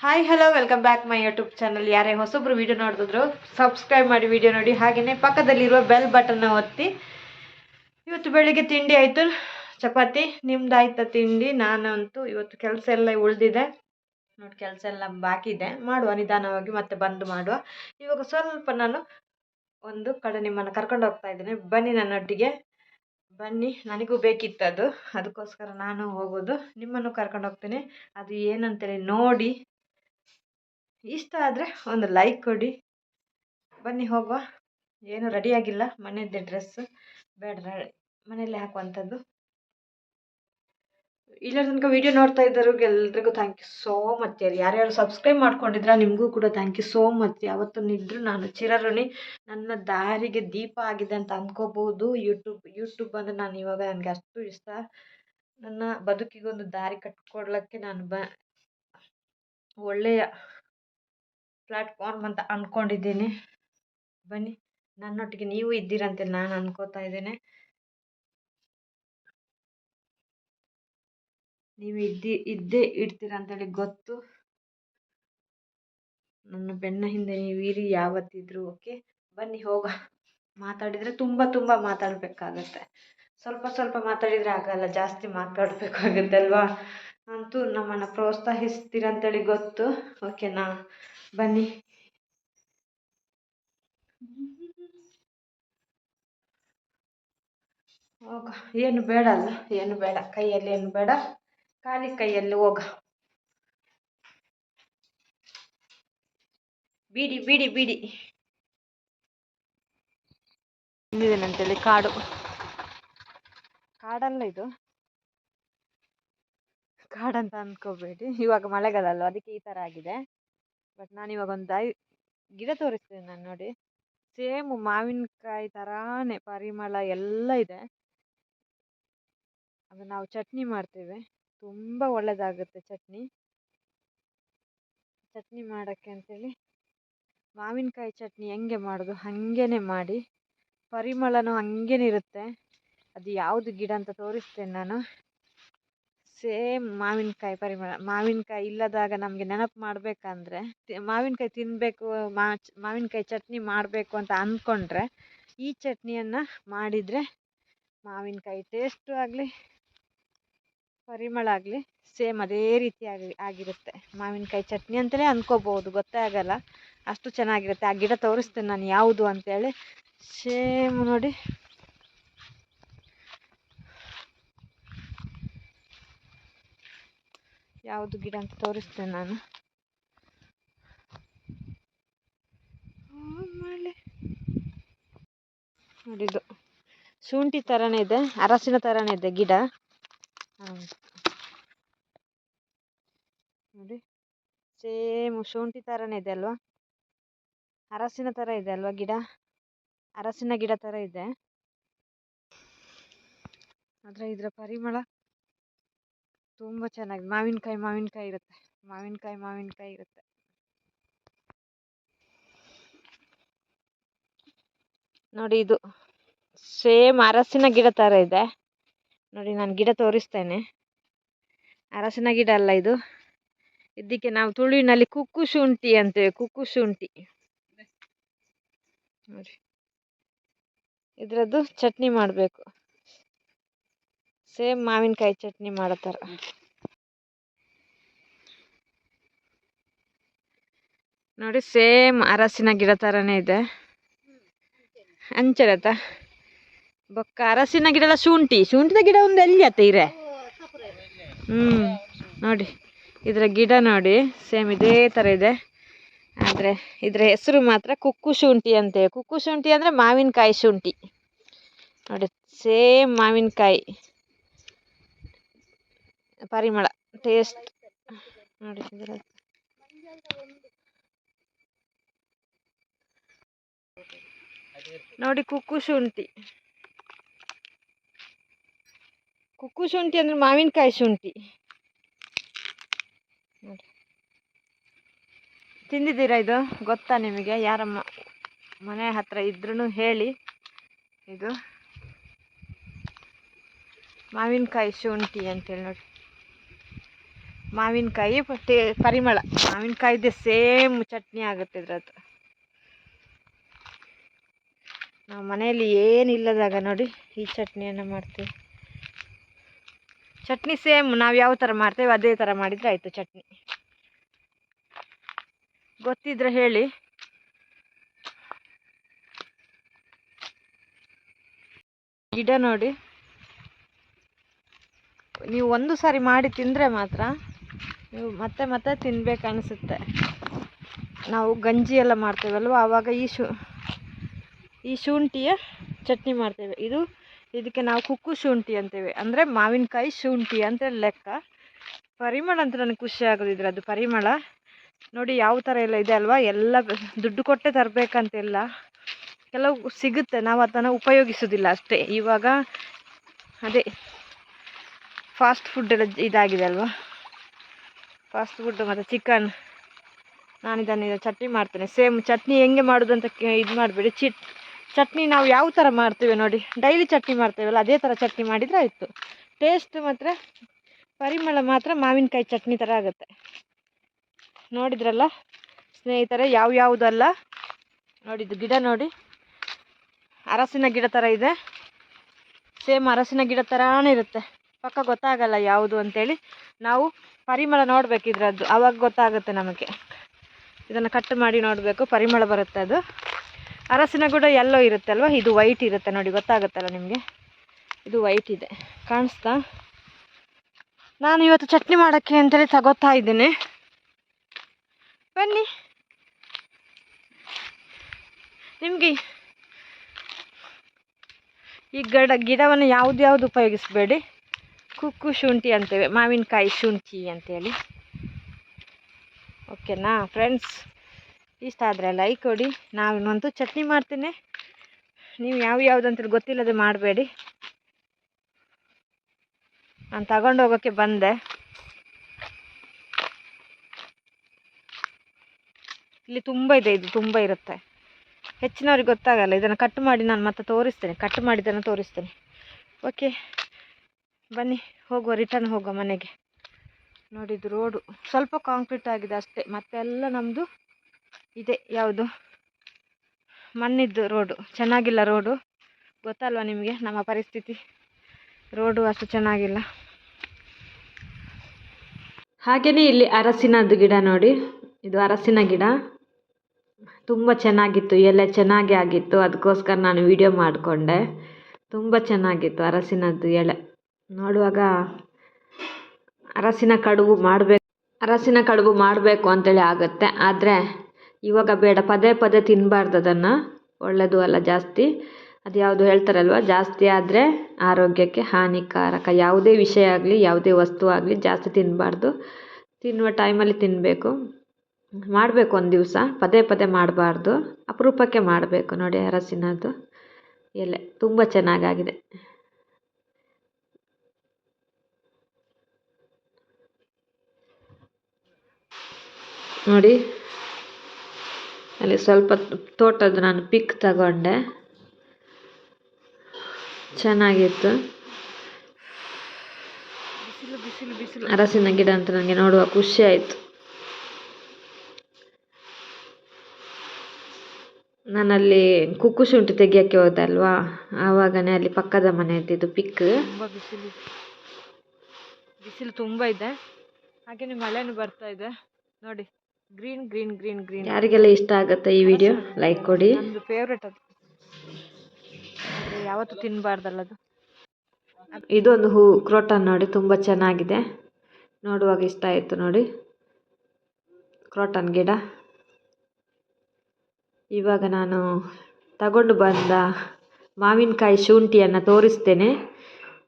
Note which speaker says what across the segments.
Speaker 1: Hi hello welcome back my YouTube channel ಯಾರೇ ಹೊಸೊಬ್ರು video ನೋಡಿದ್ರು ಸಬ್ಸ್ಕ್ರೈಬ್ ಮಾಡಿ ವಿಡಿಯೋ ನೋಡಿ. ಹಾಗೆಯೇ ಪಕ್ಕದಲ್ಲಿರುವ ಬೆಲ್ ಬಟನ್ನ ಒತ್ತಿ. ಇವತ್ತು ಬೆಳಿಗ್ಗೆ ತಿಂಡಿ ಆಯಿತು. ಚಪಾತಿ ನಿಮ್ದು ಆಯ್ತಾ ತಿಂಡಿ. ನಾನಂತೂ ಇವತ್ತು ಕೆಲಸ ಎಲ್ಲ ಉಳಿದಿದೆ. ನೋಡಿ ಕೆಲಸ ಎಲ್ಲ ಬಾಕಿ ಇದೆ ಮಾಡುವ, ನಿಧಾನವಾಗಿ ಮತ್ತೆ ಬಂದು ಮಾಡುವ. ಇವಾಗ ಸ್ವಲ್ಪ ನಾನು ಒಂದು ಕಡೆ ನಿಮ್ಮನ್ನು ಕರ್ಕೊಂಡು ಹೋಗ್ತಾ ಇದ್ದೇನೆ. ಬನ್ನಿ ನನ್ನೊಟ್ಟಿಗೆ. ಬನ್ನಿ, ನನಗೂ ಬೇಕಿತ್ತು ಅದು. ಅದಕ್ಕೋಸ್ಕರ ನಾನು ಹೋಗೋದು. ನಿಮ್ಮನ್ನು ಕರ್ಕೊಂಡು ಹೋಗ್ತೇನೆ. ಅದು ಏನಂತೇಳಿ ನೋಡಿ. ಇಷ್ಟ ಆದರೆ ಒಂದು ಲೈಕ್ ಕೊಡಿ. ಬನ್ನಿ, ಹೋಗುವ. ಏನು ರೆಡಿಯಾಗಿಲ್ಲ ಮನೆಯದ್ದೇ ಡ್ರೆಸ್ಸು ಬೇಡ, ಮನೆಯಲ್ಲೇ ಹಾಕುವಂಥದ್ದು. ಇಲ್ಲರ ತನಕ ವಿಡಿಯೋ ನೋಡ್ತಾ ಎಲ್ರಿಗೂ ಥ್ಯಾಂಕ್ ಯು ಸೋ ಮಚ್ ಯಾರು ಯಾರ್ಯಾರು ಸಬ್ಸ್ಕ್ರೈಬ್ ಮಾಡ್ಕೊಂಡಿದ್ರ ನಿಮಗೂ ಕೂಡ ಥ್ಯಾಂಕ್ ಯು ಸೋ ಮಚ್ ಯಾವತ್ತೂ ನಿದ್ರು ನಾನು ಚಿರಋಣಿ, ನನ್ನ ದಾರಿಗೆ ದೀಪ ಆಗಿದೆ ಅಂತ ಅಂದ್ಕೋಬೋದು ಯೂಟ್ಯೂಬ್ ಯೂಟ್ಯೂಬ್ ಅಂದರೆ ನಾನು ಇವಾಗ ನನಗೆ ಅಷ್ಟು ಇಷ್ಟ. ನನ್ನ ಬದುಕಿಗೊಂದು ದಾರಿ ಕಟ್ಕೊಡ್ಲಿಕ್ಕೆ ನಾನು ಬ, ಒಳ್ಳೆಯ ಪ್ಲ್ಯಾಟ್ಫಾರ್ಮ್ ಅಂತ ಅಂದ್ಕೊಂಡಿದ್ದೀನಿ ಬನ್ನಿ, ನನ್ನೊಟ್ಟಿಗೆ ನೀವು ಇದ್ದೀರಂತೆ ನಾನು ಅನ್ಕೋತಾ ಇದ್ದೇನೆ. ನೀವು ಇದ್ದಿ, ಇದ್ದೇ ಇಡ್ತೀರ ಅಂತೇಳಿ ಗೊತ್ತು. ನನ್ನ ಬೆನ್ನ ಹಿಂದೆ ನೀವು ಇರಿ, ಯಾವತ್ತಿದ್ರು, ಓಕೆ? ಬನ್ನಿ, ಹೋಗ. ಮಾತಾಡಿದರೆ ತುಂಬ ತುಂಬ ಮಾತಾಡಬೇಕಾಗತ್ತೆ. ಸ್ವಲ್ಪ ಸ್ವಲ್ಪ ಮಾತಾಡಿದರೆ ಆಗಲ್ಲ, ಜಾಸ್ತಿ ಮಾತಾಡಬೇಕಾಗುತ್ತೆ ಅಲ್ವಾ? ಅಂತೂ ನಮ್ಮನ್ನು ಪ್ರೋತ್ಸಾಹಿಸ್ತೀರ ಅಂತೇಳಿ ಗೊತ್ತು. ಓಕೆನಾ? ಬನ್ನಿ. ಹೋಗ. ಏನು ಬೇಡ ಅಲ್ಲ? ಏನು ಬೇಡ. ಕೈಯಲ್ಲಿ ಏನು ಬೇಡ? ಖಾಲಿ ಕೈಯಲ್ಲಿ ಹೋಗ. ಬಿಡಿ ಬಿಡಿ ಬಿಡಿ. ಬಂದಿದ್ದೇನಂತೇಳಿ ಕಾಡು. ಕಾಡಲ್ಲ ಇದು. ಕಾಡಂತ ಅನ್ಕೋಬೇಡಿ. ಇವಾಗ ಮಳೆಗಾಲ ಅಲ್ವಾ ಅದಕ್ಕೆ ಈ ಥರ ಆಗಿದೆ. ಬಟ್ ನಾನು ಇವಾಗ ಒಂದು ಗಿಡ ತೋರಿಸ್ತೇನೆ ನಾನು ನೋಡಿ. ಸೇಮ್ ಮಾವಿನಕಾಯಿ ಥರಾನೇ ಪರಿಮಳ ಎಲ್ಲ ಇದೆ. ಅದು ನಾವು ಚಟ್ನಿ ಮಾಡ್ತೇವೆ. ತುಂಬ ಒಳ್ಳೆಯದಾಗುತ್ತೆ ಚಟ್ನಿ. ಚಟ್ನಿ ಮಾಡೋಕ್ಕೆ ಅಂತೇಳಿ ಮಾವಿನಕಾಯಿ ಚಟ್ನಿ ಹೆಂಗೆ ಮಾಡೋದು ಹಾಗೇನೆ ಮಾಡಿ, ಪರಿಮಳನೂ ಹಾಗೇನೆ ಇರುತ್ತೆ. ಅದು ಯಾವುದು ಗಿಡ ಅಂತ ತೋರಿಸ್ತೇನೆ ನಾನು. ಸೇಮ್ ಮಾವಿನಕಾಯಿ ಪರಿಮಳ, ಮಾವಿನಕಾಯಿ ಇಲ್ಲದಾಗ ನಮಗೆ ನೆನಪು ಮಾಡಬೇಕಂದ್ರೆ ಮಾವಿನಕಾಯಿ ತಿನ್ನಬೇಕು ಮಾವಿನಕಾಯಿ ಚಟ್ನಿ ಮಾಡಬೇಕು ಅಂತ ಅಂದ್ಕೊಂಡ್ರೆ ಈ ಚಟ್ನಿಯನ್ನು ಮಾಡಿದರೆ ಮಾವಿನಕಾಯಿ ಟೇಸ್ಟು ಆಗಲಿ ಪರಿಮಳ ಆಗಲಿ ಸೇಮ್ ಅದೇ ರೀತಿ ಆಗಿ, ಆಗಿರುತ್ತೆ. ಮಾವಿನಕಾಯಿ ಚಟ್ನಿ ಅಂತಲೇ ಅಂದ್ಕೋಬೋದು ಗೊತ್ತೇ ಆಗಲ್ಲ. ಅಷ್ಟು ಚೆನ್ನಾಗಿರುತ್ತೆ. ಆ ಗಿಡ ತೋರಿಸ್ತೇನೆ ನಾನು ಯಾವುದು ಅಂತೇಳಿ. ಸೇಮ್ ನೋಡಿ. ಯಾವುದು ಗಿಡ ಅಂತ ತೋರಿಸ್ತೇನೆ ನಾನು. ನೋಡಿದ್ದು. ಶುಂಠಿ ಥರನೇ ಇದೆ ಅರಸಿನ ಥರನೇ ಇದೆ ಗಿಡ. ನೋಡಿ. ಸೇಮ್ ಶುಂಠಿ ಥರನೇ ಇದೆ ಅಲ್ವಾ? ಅರಸಿನ ಥರ ಇದೆ ಅಲ್ವಾ ಗಿಡ? ಅರಸಿನ ಗಿಡ ಥರ ಇದೆ. ಆದರೆ ಇದರ ಪರಿಮಳ ತುಂಬ ಚೆನ್ನಾಗಿ, ಮಾವಿನಕಾಯಿ ಮಾವಿನಕಾಯಿ ಇರುತ್ತೆ. ಮಾವಿನಕಾಯಿ ಮಾವಿನಕಾಯಿ ಇರುತ್ತೆ. ನೋಡಿ ಇದು. ಸೇಮ್ ಅರಸಿನ ಗಿಡ ಥರ ಇದೆ. ನೋಡಿ ನಾನು ಗಿಡ ತೋರಿಸ್ತೇನೆ. ಅರಸಿನ ಗಿಡ ಅಲ್ಲ ಇದು? ಇದಕ್ಕೆ ನಾವು ತುಳುವಿನಲ್ಲಿ ಕುಕ್ಕು ಶುಂಠಿ ಅಂತೇವೆ ಕುಕ್ಕು ಶುಂಠಿ ನೋಡಿ. ಇದರದ್ದು ಚಟ್ನಿ ಮಾಡಬೇಕು. ಸೇಮ್ ಮಾವಿನಕಾಯಿ ಚಟ್ನಿ ಮಾಡೋ ನೋಡಿ ಸೇಮ್ ಅರಸಿನ ಗಿಡ ಥರನೇ ಇದೆ. ಅಂಚರತ ಬೊಕ್ಕ ಅರಸಿನ ಗಿಡ ಎಲ್ಲ ಶುಂಠಿ. ಶುಂಠಿದ ಗಿಡ ಒಂದು ಎಲ್ಲಿ ಇರೆ? ಹ್ಞೂ ನೋಡಿ. ಇದರ ಗಿಡ ನೋಡಿ, ಸೇಮ್ ಇದೇ ಥರ ಇದೆ. ಆದರೆ ಇದರ ಹೆಸರು ಮಾತ್ರ ಕುಕ್ಕು ಶುಂಠಿ ಅಂತೇವೆ ಕುಕ್ಕು ಶುಂಠಿ ಅಂದರೆ ಮಾವಿನಕಾಯಿ ಶುಂಠಿ. ನೋಡಿ, ಸೇಮ್ ಮಾವಿನಕಾಯಿ. ಪರಿಮಳ, ಟೇಸ್ಟ್. ನೋಡಿ ನೋಡಿ, ಕುಕ್ಕು ಶುಂಠಿ. ಕುಕ್ಕು ಶುಂಠಿ ಅಂದರೆ ಮಾವಿನಕಾಯಿ ಶುಂಠಿ. ತಿಂದಿದ್ದೀರಾ ಇದು? ಗೊತ್ತಾ ನಿಮಗೆ? ಯಾರಮ್ಮ ಮನೆ ಹತ್ರ ಇದ್ರೂ ಹೇಳಿ. ಇದು ಮಾವಿನಕಾಯಿ ಶುಂಠಿ ಅಂತೇಳಿ ನೋಡಿ. ಮಾವಿನಕಾಯಿ ಮತ್ತೆ ಪರಿಮಳ. ಮಾವಿನಕಾಯಿದೆ ಸೇಮ್ ಚಟ್ನಿ ಆಗುತ್ತೆ ಇದ್ರದ್ದು. ನಾವು ಮನೆಯಲ್ಲಿ ಏನಿಲ್ಲದಾಗ ನೋಡಿ ಈ ಚಟ್ನಿಯನ್ನು ಮಾಡ್ತೀವಿ. ಚಟ್ನಿ ಸೇಮ್ ನಾವು ಯಾವ ಥರ ಮಾಡ್ತೇವೆ ಅದೇ ಥರ ಮಾಡಿದರೆ ಆಯಿತು ಚಟ್ನಿ. ಗೊತ್ತಿದ್ರೆ ಹೇಳಿ. ಗಿಡ ನೋಡಿ. ನೀವು ಒಂದು ಸಾರಿ ಮಾಡಿ ತಿಂದರೆ ಮಾತ್ರ ನೀವು ಮತ್ತೆ ಮತ್ತೆ ತಿನ್ಬೇಕು ಅನಿಸುತ್ತೆ ನಾವು ಗಂಜಿ ಎಲ್ಲ ಮಾಡ್ತೇವಲ್ವ? ಆವಾಗ ಈ ಶು, ಈ ಶುಂಠಿಯ ಚಟ್ನಿ ಮಾಡ್ತೇವೆ. ಇದು ಇದಕ್ಕೆ ನಾವು ಕುಕ್ಕು ಶುಂಠಿ ಅಂತೇವೆ. ಅಂದರೆ ಮಾವಿನಕಾಯಿ ಶುಂಠಿ ಅಂತ ಲೆಕ್ಕ. ಪರಿಮಳ ಅಂತ ನನಗೆ ಖುಷಿ ಆಗೋದಿದ್ರೆ ಅದು ಪರಿಮಳ. ನೋಡಿ ಯಾವ ಥರ ಎಲ್ಲ ಇದೆ ಅಲ್ವಾ? ಎಲ್ಲ ದುಡ್ಡು ಕೊಟ್ಟೆ ತರಬೇಕಂತಿಲ್ಲ ಕೆಲವು ಸಿಗುತ್ತೆ. ನಾವು ಅದನ್ನು ಉಪಯೋಗಿಸೋದಿಲ್ಲ ಅಷ್ಟೇ. ಇವಾಗ ಅದೇ ಫಾಸ್ಟ್ ಫುಡ್ ಎಲ್ಲ ಇದಾಗಿದೆ ಅಲ್ವಾ? ಫಾಸ್ಟ್ ಫುಡ್ ಮತ್ತು ಚಿಕನ್ ನಾನು ಇದನ್ನು ಚಟ್ನಿ ಮಾಡ್ತೇನೆ. ಸೇಮ್ ಚಟ್ನಿ ಹೆಂಗೆ ಮಾಡೋದು ಅಂತ ಇದು ಮಾಡಬೇಡಿ ಚಿಟ್ ಚಟ್ನಿ ನಾವು ಯಾವ ಥರ ಮಾಡ್ತೀವಿ ನೋಡಿ ಡೈಲಿ ಚಟ್ನಿ ಮಾಡ್ತೇವಲ್ಲ, ಅದೇ ಥರ ಚಟ್ನಿ ಮಾಡಿದರೆ ಆಯಿತು. ಟೇಸ್ಟ್ ಮಾತ್ರ, ಪರಿಮಳ ಮಾತ್ರ ಮಾವಿನಕಾಯಿ ಚಟ್ನಿ ಥರ ಆಗುತ್ತೆ. ನೋಡಿದ್ರಲ್ಲ, ಸ್ನೇಹಿತರೆ, ಯಾವ ಯಾವುದಲ್ಲ? ನೋಡಿದ್ದು ಗಿಡ ನೋಡಿ. ಅರಸಿನ ಗಿಡ ಥರ ಇದೆ. ಸೇಮ್ ಅರಸಿನ ಗಿಡ ಥರಾನೇ ಇರುತ್ತೆ. ಪಕ್ಕ ಗೊತ್ತಾಗಲ್ಲ ಯಾವುದು ಅಂತೇಳಿ. ನಾವು ಪರಿಮಳ ನೋಡಬೇಕು ಇದರದ್ದು ಆವಾಗ ಗೊತ್ತಾಗುತ್ತೆ ನಮಗೆ. ಇದನ್ನು ಕಟ್ ಮಾಡಿ ನೋಡಬೇಕು, ಪರಿಮಳ ಬರುತ್ತೆ ಅದು. ಅರಸಿನ ಗಿಡ ಎಲ್ಲೋ ಇರುತ್ತೆ ಅಲ್ವಾ ಇದು ವೈಟ್ ಇರುತ್ತೆ ನೋಡಿ, ಗೊತ್ತಾಗುತ್ತಲ್ಲ ನಿಮಗೆ? ಇದು ವೈಟ್ ಇದೆ. ಕಾಣಿಸ್ತಾ? ನಾನು ಇವತ್ತು ಚಟ್ನಿ ಮಾಡೋಕ್ಕೆ ಅಂತೇಳಿ ತಗೋತಾ ಇದ್ದೇನೆ. ಬನ್ನಿ. ನಿಮಗೆ ಈ ಗಡ, ಗಿಡವನ್ನು ಯಾವ್ದು ಯಾವುದು ಉಪಯೋಗಿಸಬೇಡಿ? ಕುಕ್ಕು ಶುಂಠಿ ಅಂತೇವೆ ಮಾವಿನಕಾಯಿ ಶುಂಠಿ ಅಂತೇಳಿ. ಓಕೆನಾ ಫ್ರೆಂಡ್ಸ್ ಇಷ್ಟ ಆದರೆ ಲೈಕ್ ಕೊಡಿ. ನಾವಿನ್ನೊಂದು ಚಟ್ನಿ ಮಾಡ್ತೀನಿ. ನೀವು ಯಾವ ಯಾವುದಂತ ಗೊತ್ತಿಲ್ಲದೆ ಮಾಡಬೇಡಿ. ನಾನು ತಗೊಂಡು ಹೋಗೋಕ್ಕೆ ಬಂದೆ. ಇಲ್ಲಿ ತುಂಬ ಇದೆ, ಇದು ತುಂಬ ಇರುತ್ತೆ. ಹೆಚ್ಚಿನವ್ರಿಗೆ ಗೊತ್ತಾಗಲ್ಲ, ಇದನ್ನು ಕಟ್ ಮಾಡಿ ನಾನು ಮತ್ತೆ ತೋರಿಸ್ತೇನೆ. ಕಟ್ ಮಾಡಿದ್ದನ್ನು ತೋರಿಸ್ತೇನೆ. ಓಕೆ ಬನ್ನಿ, ಹೋಗುವ ರಿಟರ್ನ್ ಹೋಗುವ ಮನೆಗೆ. ನೋಡಿದ್ದು ರೋಡು ಸ್ವಲ್ಪ ಕಾಂಕ್ರೀಟ್ ಆಗಿದೆ ಅಷ್ಟೇ. ಮತ್ತೆಲ್ಲ ನಮ್ಮದು ಇದೆ, ಯಾವುದು? ಮಣ್ಣಿದ್ದು ರೋಡು. ಚೆನ್ನಾಗಿಲ್ಲ ರೋಡು. ಗೊತ್ತಲ್ವ ನಿಮಗೆ? ನಮ್ಮ ಪರಿಸ್ಥಿತಿ. ರೋಡು ಅಷ್ಟು ಚೆನ್ನಾಗಿಲ್ಲ. ಹಾಗೆಯೇ ಇಲ್ಲಿ ಅರಸಿನದ್ದು ಗಿಡ ನೋಡಿ. ಇದು ಅರಸಿನ ಗಿಡ. ತುಂಬ ಚೆನ್ನಾಗಿತ್ತು. ಎಲೆ ಚೆನ್ನಾಗಿ ಆಗಿತ್ತು. ಅದಕ್ಕೋಸ್ಕರ ನಾನು ವಿಡಿಯೋ ಮಾಡಿಕೊಂಡೆ. ತುಂಬ ಚೆನ್ನಾಗಿತ್ತು ಅರಸಿನದ್ದು ಎಲೆ ನೋಡುವಾಗ ಅರಸಿನ ಕಡುಬು ಮಾಡಬೇಕು. ಅರಸಿನ ಕಡುಬು ಮಾಡಬೇಕು ಅಂತೇಳಿ ಆಗುತ್ತೆ. ಆದರೆ ಇವಾಗ ಬೇಡ, ಪದೇ ಪದೇ ತಿನ್ನಬಾರ್ದು ಅದನ್ನು. ಒಳ್ಳೆಯದು ಅಲ್ಲ ಜಾಸ್ತಿ. ಅದು ಯಾವುದು ಹೇಳ್ತಾರಲ್ವ, ಜಾಸ್ತಿ ಆದರೆ ಆರೋಗ್ಯಕ್ಕೆ ಹಾನಿಕಾರಕ. ಯಾವುದೇ ವಿಷಯ ಆಗಲಿ, ಯಾವುದೇ ವಸ್ತು ಆಗಲಿ ಜಾಸ್ತಿ ತಿನ್ನಬಾರ್ದು ತಿನ್ನುವ ಟೈಮಲ್ಲಿ ತಿನ್ನಬೇಕು ಮಾಡಬೇಕು ಒಂದು ದಿವಸ, ಪದೇ ಪದೇ ಮಾಡಬಾರ್ದು. ಅಪರೂಪಕ್ಕೆ ಮಾಡಬೇಕು ನೋಡಿ ಅರಸಿನದ್ದು ಎಲೆ ತುಂಬ ಚೆನ್ನಾಗಾಗಿದೆ. ನೋಡಿ. ಅಲ್ಲಿ ಸ್ವಲ್ಪ ತೋಟದ ನಾನು ಪಿಕ್ ತಗೊಂಡೆ. ಚೆನ್ನಾಗಿತ್ತು. ಅರಸಿನ ಗಿಡ ಅಂತ ನನಗೆ ನೋಡುವ ಖುಷಿ ಆಯಿತು. ನಾನಲ್ಲಿ ಕುಕ್ಕು ಶುಂಠಿ ತೆಗಿಯೋಕ್ಕೆ ಹೋದೆ ಅಲ್ವಾ ಆವಾಗನೇ ಅಲ್ಲಿ ಪಕ್ಕದ ಮನೆ ಇದ್ದಿದ್ದು ಪಿಕ್ ಬಿಸಿಲು. ಬಿಸಿಲು ತುಂಬ ಇದೆ. ಹಾಗೆಯೇ ಮಳೆನೂ ಬರ್ತಾ ಇದೆ. ನೋಡಿ. ಗ್ರೀನ್ ಗ್ರೀನ್ ಗ್ರೀನ್ ಗ್ರೀನ್ ಯಾರಿಗೆಲ್ಲ ಇಷ್ಟ ಆಗುತ್ತೆ ಈ ವಿಡಿಯೋ ಲೈಕ್ ಕೊಡಿ. ಫೇವ್ರೆಟ್ ಅದು. ಯಾವತ್ತು ತಿನ್ನಬಾರ್ದಲ್ಲ ಅದು. ಇದೊಂದು ಹೂ ಕ್ರೋಟನ್ ನೋಡಿ ತುಂಬ ಚೆನ್ನಾಗಿದೆ. ನೋಡುವಾಗ ಇಷ್ಟ ಆಯಿತು ನೋಡಿ. ಕ್ರೋಟನ್ ಗಿಡ. ಇವಾಗ ನಾನು ತಗೊಂಡು ಬಂದ ಮಾವಿನಕಾಯಿ ಶುಂಠಿಯನ್ನು ತೋರಿಸ್ತೇನೆ.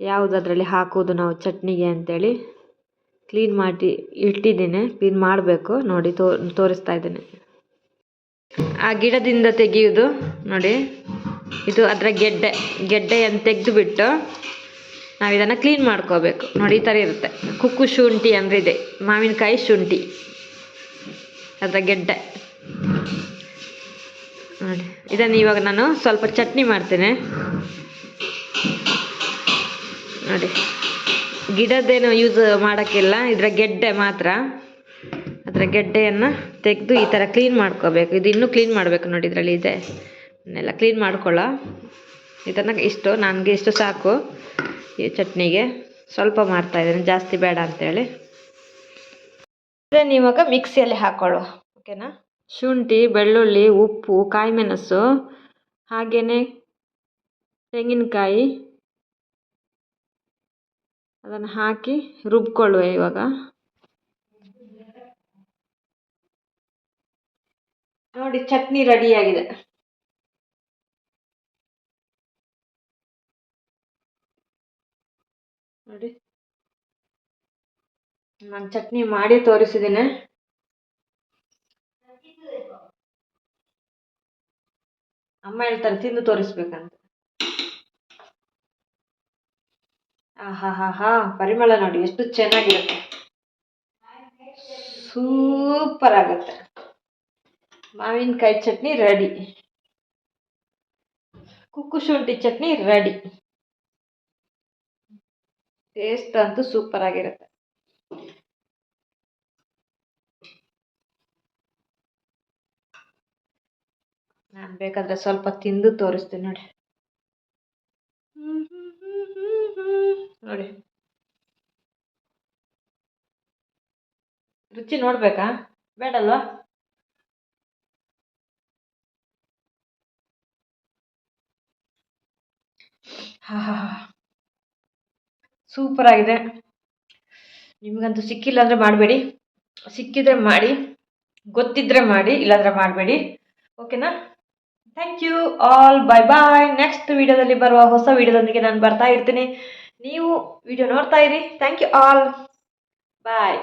Speaker 1: ಯಾವುದು ಅದರಲ್ಲಿ ಹಾಕೋದು ನಾವು ಚಟ್ನಿಗೆ ಅಂತೇಳಿ. ಕ್ಲೀನ್ ಮಾಡಿ ಇಟ್ಟಿದ್ದೇನೆ. ಕ್ಲೀನ್ ಮಾಡಬೇಕು. ನೋಡಿ ತೋ, ತೋರಿಸ್ತಾ ಇದ್ದೇನೆ. ಆ ಗಿಡದಿಂದ ತೆಗೆಯೋದು ನೋಡಿ. ಇದು ಅದರ ಗೆಡ್ಡೆ. ಗೆಡ್ಡೆಯನ್ನು ತೆಗೆದುಬಿಟ್ಟು ನಾವು ಇದನ್ನು ಕ್ಲೀನ್ ಮಾಡ್ಕೋಬೇಕು. ನೋಡಿ, ಈ ಥರ ಇರುತ್ತೆ. ಕುಕ್ಕು ಶುಂಠಿ ಅಂದರೆ ಇದೆ. ಮಾವಿನಕಾಯಿ ಶುಂಠಿ. ಅದರ ಗೆಡ್ಡೆ. ನೋಡಿ. ಇದನ್ನು ಇವಾಗ ನಾನು ಸ್ವಲ್ಪ ಚಟ್ನಿ ಮಾಡ್ತೇನೆ. ನೋಡಿ. ಗಿಡದ್ದೇನು ಯೂಸ್ ಮಾಡೋಕ್ಕಿಲ್ಲ. ಇದರ ಗೆಡ್ಡೆ ಮಾತ್ರ. ಅದರ ಗೆಡ್ಡೆಯನ್ನು ತೆಗೆದು ಈ ಥರ ಕ್ಲೀನ್ ಮಾಡ್ಕೋಬೇಕು. ಇದು ಇನ್ನೂ ಕ್ಲೀನ್ ಮಾಡಬೇಕು ನೋಡಿ ಇದರಲ್ಲಿ ಇದೆ. ಇದನ್ನೆಲ್ಲ ಕ್ಲೀನ್ ಮಾಡ್ಕೊಳ್ಳೋ. ಇದನ್ನು ಇಷ್ಟು, ನನಗೆ ಇಷ್ಟು ಸಾಕು. ಈ ಚಟ್ನಿಗೆ. ಸ್ವಲ್ಪ ಮಾಡ್ತಾಯಿದ್ದೀನಿ ಜಾಸ್ತಿ ಬೇಡ ಅಂತೇಳಿ. ಇದನ್ನು ಇವಾಗ ಮಿಕ್ಸಿಯಲ್ಲಿ ಹಾಕ್ಕೊಳ್ಳೋ ಓಕೆನಾ? ಶುಂಠಿ, ಬೆಳ್ಳುಳ್ಳಿ, ಉಪ್ಪು ಕಾಯಿ ಮೆಣಸು ಹಾಗೆಯೇ ತೆಂಗಿನಕಾಯಿ ಅದನ್ನು ಹಾಕಿ ರುಬ್ಕೊಳ್ಳುವೆ ಇವಾಗ. ನೋಡಿ ಚಟ್ನಿ ರೆಡಿಯಾಗಿದೆ. ನೋಡಿ. ನಾನು ಚಟ್ನಿ ಮಾಡಿ ತೋರಿಸಿದ್ದೀನಿ ಅಮ್ಮ ಹೇಳ್ತಾರೆ ತಿಂದು ತೋರಿಸ್ಬೇಕಂತ. ಆಹಾ ಹಾ ಹಾ ಪರಿಮಳ ನೋಡಿ, ಎಷ್ಟು ಚೆನ್ನಾಗಿರುತ್ತೆ. ಸೂಪರ್ ಆಗುತ್ತೆ. ಮಾವಿನಕಾಯಿ ಚಟ್ನಿ ರೆಡಿ ಕುಕ್ಕು ಶುಂಠಿ ಚಟ್ನಿ ರೆಡಿ ಟೇಸ್ಟ್ ಅಂತೂ ಸೂಪರ್ ಆಗಿರುತ್ತೆ. ನಾನು ಬೇಕಾದ್ರೆ ಸ್ವಲ್ಪ ತಿಂದು ತೋರಿಸ್ತೀನಿ ನೋಡಿ. ನೋಡಿ. ರುಚಿ ನೋಡ್ಬೇಕಾ? ಬೇಡಲ್ವಾ? ಹಾ ಹಾ ಸೂಪರ್ ಆಗಿದೆ. ನಿಮಗಂತೂ ಸಿಕ್ಕಿಲ್ಲ ಅಂದರೆ ಮಾಡಬೇಡಿ. ಸಿಕ್ಕಿದ್ರೆ ಮಾಡಿ ಗೊತ್ತಿದ್ರೆ ಮಾಡಿ ಇಲ್ಲಾಂದ್ರೆ ಮಾಡಬೇಡಿ. ಓಕೆನಾ? Thank you all bye bye next ವಿಡಿಯೋದಲ್ಲಿ ಬರುವ ಹೊಸ ವಿಡಿಯೋದೊಂದಿಗೆ ನಾನು ಬರ್ತಾ ಇರ್ತೀನಿ. ನೀವು ವಿಡಿಯೋ ನೋಡ್ತಾ ಇರಿ. Thank you all bye